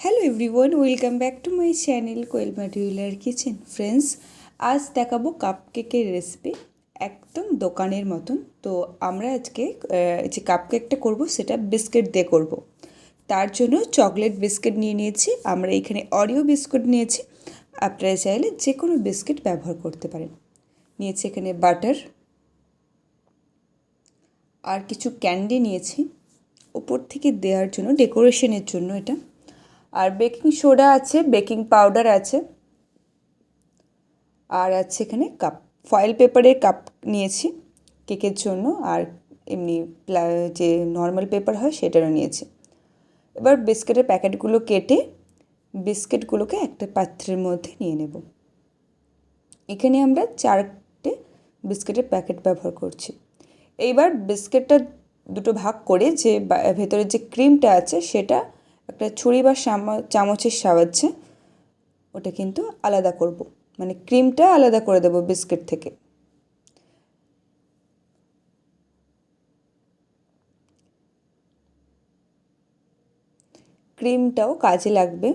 Hello everyone welcome back to my channel Koyel মাটিউলার kitchen friends আজ দেখাবো cup কেকের recipe একদম দোকানের মতন। তো আমরা আজকে যে কাপ কেকটা করব, সেটা বিস্কিট দিয়ে করব। তার জন্য চকলেট বিস্কিট নিয়ে নিয়েছি। আমরা এখানে অরিও বিস্কুট নিয়েছি। আপনারা চাইলে যে কোনো বিস্কিট ব্যবহার করতে পারেন। নিয়েছি এখানে বাটার আর কিছু ক্যান্ডি নিয়েছি। ওপর থেকে দেওয়ার জন্য ডেকোরেশনের জন্য এটা। আর বেকিং সোডা আছে, বেকিং পাউডার আছে। আর আছে এখানে কাপ, ফয়েল পেপারের কাপ নিয়েছি কেকের জন্য। আর এমনি যে নর্মাল পেপার হয় সেটারও নিয়েছি। এবার বিস্কিটের প্যাকেটগুলো কেটে বিস্কিটগুলোকে একটা পাত্রের মধ্যে নিয়ে নেব। এখানে আমরা চারটে বিস্কিটের প্যাকেট ব্যবহার করছি। এইবার বিস্কিটটা দুটো ভাগ করে যে ভেতরে যে ক্রিমটা আছে সেটা একটা ছুরি বা চামচের সাহায্যে ওটা কিন্তু আলাদা করব। মানে ক্রিমটা আলাদা করে দেবো বিস্কিট থেকে। ক্রিমটাও কাজে লাগবে।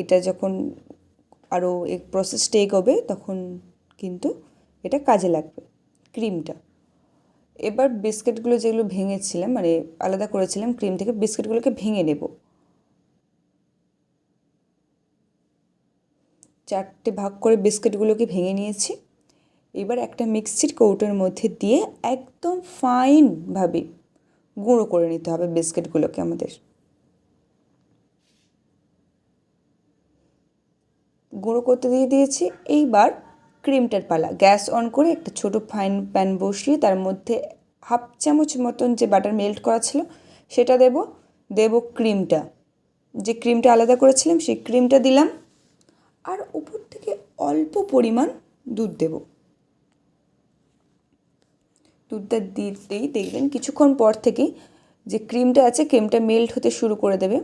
এটা যখন আরও এই প্রসেসটা এগোবে তখন কিন্তু এটা কাজে লাগবে, ক্রিমটা। এবার বিস্কিটগুলো যেগুলো ভেঙেছিলাম মানে আলাদা করেছিলাম ক্রিম থেকে, বিস্কিটগুলোকে ভেঙে নেব। চারটে ভাগ করে বিস্কিটগুলোকে ভেঙে নিয়েছি। এবার একটা মিক্সির কৌটোর মধ্যে দিয়ে একদম ফাইনভাবে গুঁড়ো করে নিতে হবে বিস্কিটগুলোকে আমাদের। গুঁড়ো করতে দিয়ে দিয়েছি। এইবার ক্রিমটার পালা। গ্যাস অন করে একটা ছোট ফাইন প্যান বসিয়ে তার মধ্যে হাফ চামচ মতন যে বাটার মেল্ট করা ছিল, সেটা দেব। দেব ক্রিমটা। যে ক্রিমটা আলাদা করেছিলাম, সেই ক্রিমটা দিলাম। আর উপর থেকে অল্প পরিমাণ দুধ দেব। দুধটা দিতেই দেখবেন কিছুক্ষণ পর থেকেই যে ক্রিমটা আছে, ক্রিমটা মেল্ট হতে শুরু করে দেবে।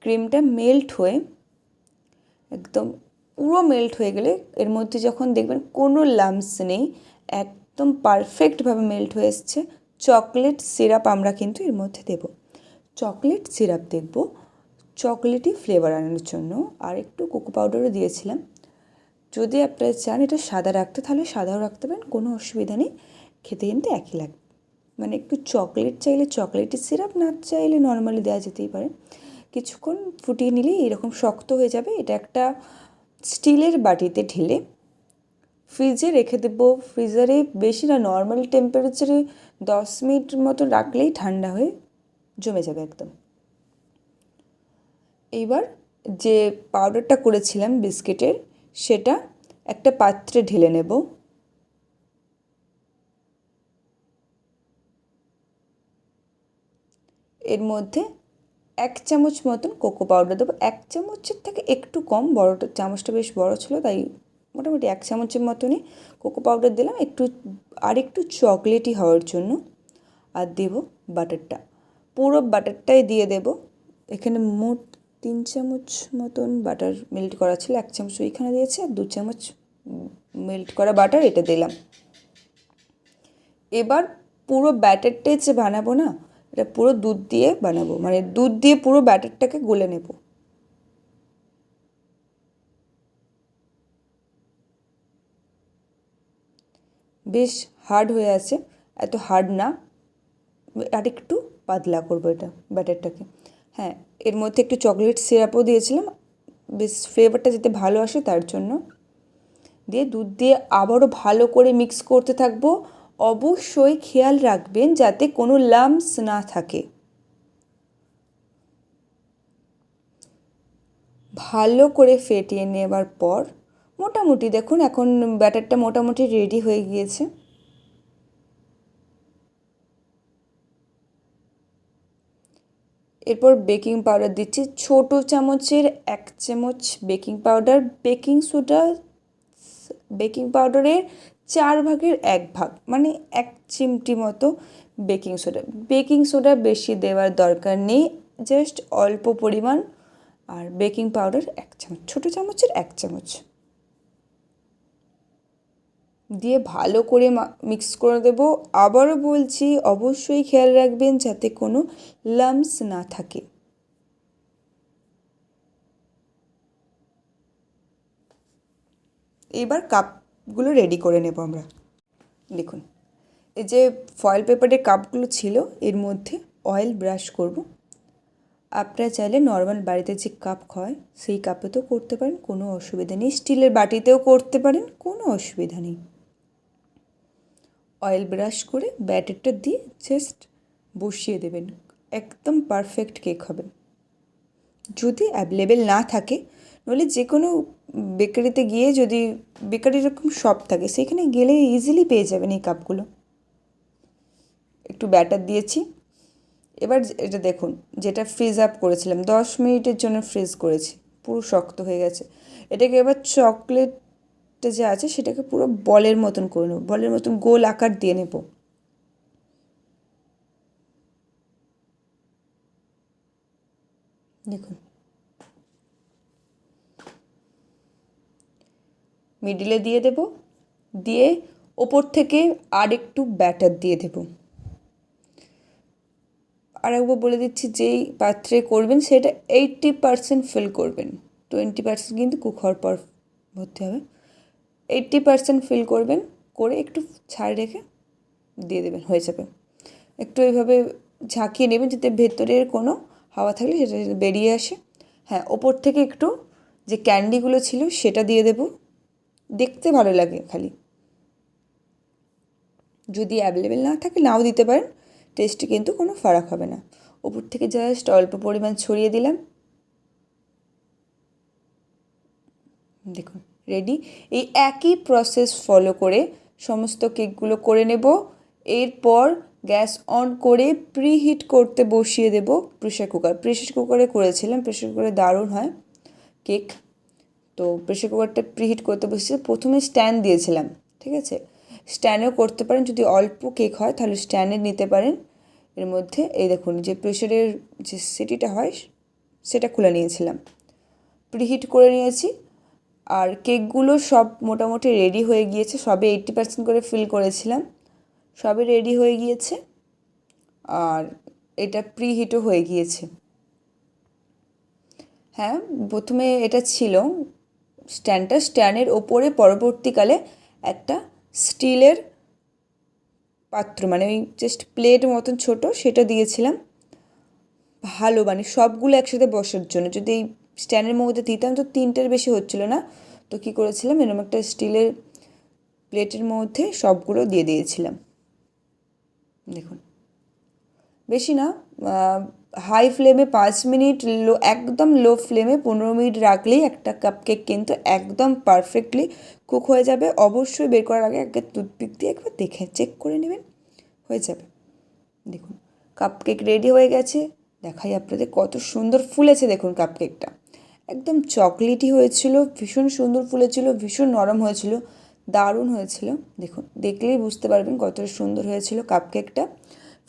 ক্রিমটা মেল্ট হয়ে একদম পুরো মেল্ট হয়ে গেলে এর মধ্যে যখন দেখবেন কোনো লাম্পস নেই, একদম পারফেক্টভাবে মেল্ট হয়ে এসছে চকলেট সিরাপ আমরা কিন্তু এর মধ্যে দেব। চকলেট সিরাপ দেখব চকলেটই ফ্লেভার আনার জন্য। আর একটু কোকো পাউডারও দিয়েছিলাম। যদি আপনারা চান এটা সাদা রাখতে, তাহলে সাদাও রাখতে পারেন, কোনো অসুবিধা নেই। খেতে কিন্তু একই লাগবে। মানে একটু চকলেট চাইলে চকলেটের সিরাপ না চাইলে নর্মালি দেওয়া যেতেই পারে। কিছুক্ষণ ফুটিয়ে নিলেই এরকম শক্ত হয়ে যাবে। এটা একটা স্টিলের বাটিতে ঢেলে ফ্রিজে রেখে দেবো। ফ্রিজারে বেশি না নর্মাল টেম্পারেচারে দশ মিনিট মতো রাখলেই ঠান্ডা হয়ে জমে যাবে একদম। এইবার যে পাউডারটা করেছিলাম বিস্কিটের, সেটা একটা পাত্রে ঢেলে নেব। এর মধ্যে এক চামচ মতন কোকো পাউডার দেবো। এক চামচের থেকে একটু কম, বড়টা, চামচটা বেশ বড় ছিল, তাই মোটামুটি এক চামচের মতনই কোকো পাউডার দিলাম। একটু আর একটু চকলেটই হওয়ার জন্য। আর দেব বাটারটা পুরো বাটারটাই দিয়ে দেব। এখানে মোট তিন চামচ মতন বাটার মেল্ট করা ছিল। এক চামচ ওইখানে দিয়েছি আর দু চামচ মেল্ট করা বাটার এটা দিলাম। এবার পুরো ব্যাটারটাই যে বানাবো না এটা পুরো দুধ দিয়ে বানাবো। মানে দুধ দিয়ে পুরো ব্যাটারটাকে গুলে নেব। বেশ হার্ড হয়ে আছে। এত হার্ড না। আর একটু পাতলা করব এটা ব্যাটারটাকে। হ্যাঁ এর মধ্যে একটু চকলেট সিরাপও দিয়েছিলাম। বেশ ফ্লেভারটা যাতে ভালো আসে তার জন্য। দিয়ে দুধ দিয়ে আবারও ভালো করে মিক্স করতে থাকব। অবশ্যই খেয়াল রাখবেন যাতে কোনো লাম্পস না থাকে। ভালো করে ফেটিয়ে নেবার পর মোটামুটি দেখুন, এখন ব্যাটারটা মোটামুটি রেডি হয়ে গিয়েছে। এরপর বেকিং পাউডার দিচ্ছি। ছোটো চামচের এক চামচ baking powder baking soda baking পাউডারের চার ভাগের এক ভাগ মানে এক চিমটি মতো বেকিং সোডা বেকিং সোডা বেশি দেওয়ার দরকার নেই জাস্ট অল্প পরিমাণ আর বেকিং পাউডার এক চামচ, ছোটো চামচের এক চামচ। দিয়ে ভালো করে মিক্স করে দেব। আবারও বলছি, অবশ্যই খেয়াল রাখবেন যাতে কোনো লামস না থাকে। এবার কাপ কাপগুলো রেডি করে নেব আমরা। দেখুন, এই যে ফয়েল পেপারের কাপগুলো ছিল, এর মধ্যে অয়েল ব্রাশ করব। আপনারা চাইলে নর্মাল বাড়িতে যে কাপ হয়, সেই কাপেতেও করতে পারেন, কোনো অসুবিধা নেই। স্টিলের বাটিতেও করতে পারেন, কোনো অসুবিধা নেই। অয়েল ব্রাশ করে ব্যাটারটা দিয়ে জাস্ট বসিয়ে দেবেন। একদম পারফেক্ট কেক হবে। যদি অ্যাভেলেবেল না থাকে নইলে যে কোনো বেকারিতে গিয়ে যদি বেকারি এরকম শপ থাকে সেখানে গেলে ইজিলি পেয়ে যাবেন এই কাপগুলো। একটু ব্যাটার দিয়েছি। এবার এটা দেখুন, যেটা ফ্রিজ আপ করেছিলাম, দশ মিনিটের জন্য ফ্রিজ করেছি, পুরো শক্ত হয়ে গেছে। এটাকে এবার চকলেটটা যে আছে, সেটাকে পুরো বলের মতন করে নেব, বলের মতন গোল আকার দিয়ে নেব। দেখুন মিডিলে দিয়ে দেব। দিয়ে ওপর থেকে আর একটু ব্যাটার দিয়ে দেব। আর একবার বলে দিচ্ছি, যেই পাত্রে করবেন সেটা এইটটি পারসেন্ট ফিল করবেন। টোয়েন্টি পারসেন্ট কিন্তু হওয়ার পর ভর্তি হবে। এইটটি পারসেন্ট ফিল করবেন, করে একটু ছাড় রেখে দিয়ে দেবেন, হয়ে যাবে। একটু এইভাবে ঝাঁকিয়ে নেবেন যাতে ভেতরের কোনো হাওয়া থাকলে সেটা বেরিয়ে আসে। হ্যাঁ ওপর থেকে একটু যে ক্যান্ডিগুলো ছিল সেটা দিয়ে দেব। দেখতে ভালো লাগে খালি। যদি অ্যাভেলেবেল না থাকে নাও দিতে পারেন টেস্টে কিন্তু কোনো ফারাক হবে না। ওপর থেকে জাস্ট অল্প পরিমাণ ছড়িয়ে দিলাম। দেখুন রেডি এই একই প্রসেস ফলো করে সমস্ত কেকগুলো করে নেব। এরপর গ্যাস অন করে প্রিহিট করতে বসিয়ে দেব প্রেশার কুকার প্রেশার কুকারে করেছিলাম প্রেশার কুকারে দারুণ হয়। কেক তো প্রেশার কুকারটা প্রিহিট করতে বসেছি। প্রথমে স্ট্যান্ড দিয়েছিলাম, ঠিক আছে? স্ট্যান্ডেও করতে পারেন, যদি অল্প কেক হয়, তাহলে স্ট্যান্ডে নিতে পারেন। এর মধ্যে এই দেখুন, যে প্রেশারের যে সিটিটা হয়, সেটা খুলে নিয়েছিলাম। প্রিহিট করে নিয়েছি। আর কেকগুলো সব মোটামুটি রেডি হয়ে গিয়েছে, সবে এইট্টি পার্সেন্ট করে ফিল করেছিলাম। সবে রেডি হয়ে গিয়েছে। আর এটা প্রিহিটও হয়ে গিয়েছে। হ্যাঁ প্রথমে এটা ছিল স্ট্যান্ডটা স্ট্যান্ডের ওপরে পরবর্তীকালে একটা স্টিলের পাত্র মানে ওই জাস্ট প্লেট মতন ছোট, সেটা দিয়েছিলাম। ভালো মানে সবগুলো একসাথে বসার জন্য। যদি এই স্ট্যান্ডের মধ্যে দিতাম তো তিনটের বেশি হচ্ছিল না। তো কী করেছিলাম, এরকম একটা স্টিলের প্লেটের মধ্যে সবগুলো দিয়ে দিয়েছিলাম। দেখুন। বেশি না হাই ফ্লেমে পাঁচ মিনিট লো একদম লো ফ্লেমে পনেরো মিনিট রাখলেই একটা কাপ কেক কিন্তু একদম পারফেক্টলি কুক হয়ে যাবে। অবশ্যই বের করার আগে একবার টুথপিক দিয়ে একবার দেখে চেক করে নেবেন, হয়ে যাবে। দেখুন কাপ কেক রেডি হয়ে গেছে। দেখাই আপনাদের কত সুন্দর ফুলেছে, দেখুন কাপ কেকটা একদম চকলেটই হয়েছিল, ভীষণ সুন্দর ফুলেছিল, ভীষণ নরম হয়েছিল, দারুণ হয়েছিল। দেখুন, দেখলেই বুঝতে পারবেন কতটা সুন্দর হয়েছিল কাপ কেকটা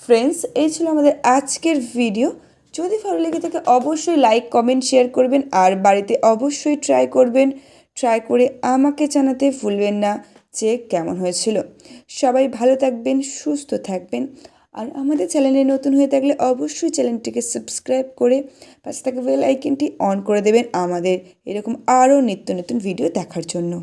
ফ্রেন্ডস এই ছিল আমাদের আজকের ভিডিও যদি ভালো লেগে থাকে, অবশ্যই লাইক কমেন্ট শেয়ার করবেন। আর বাড়িতে অবশ্যই ট্রাই করবেন। ট্রাই করে আমাকে জানাতে ভুলবেন না যে কেমন হয়েছিল। সবাই ভালো থাকবেন, সুস্থ থাকবেন। আর আমাদের চ্যানেলে নতুন হয়ে থাকলে অবশ্যই চ্যানেলটিকে সাবস্ক্রাইব করে পাশে থাকা বেল আইকনটি অন করে দেবেন আমাদের এরকম আরও নিত্য নতুন ভিডিও দেখার জন্য।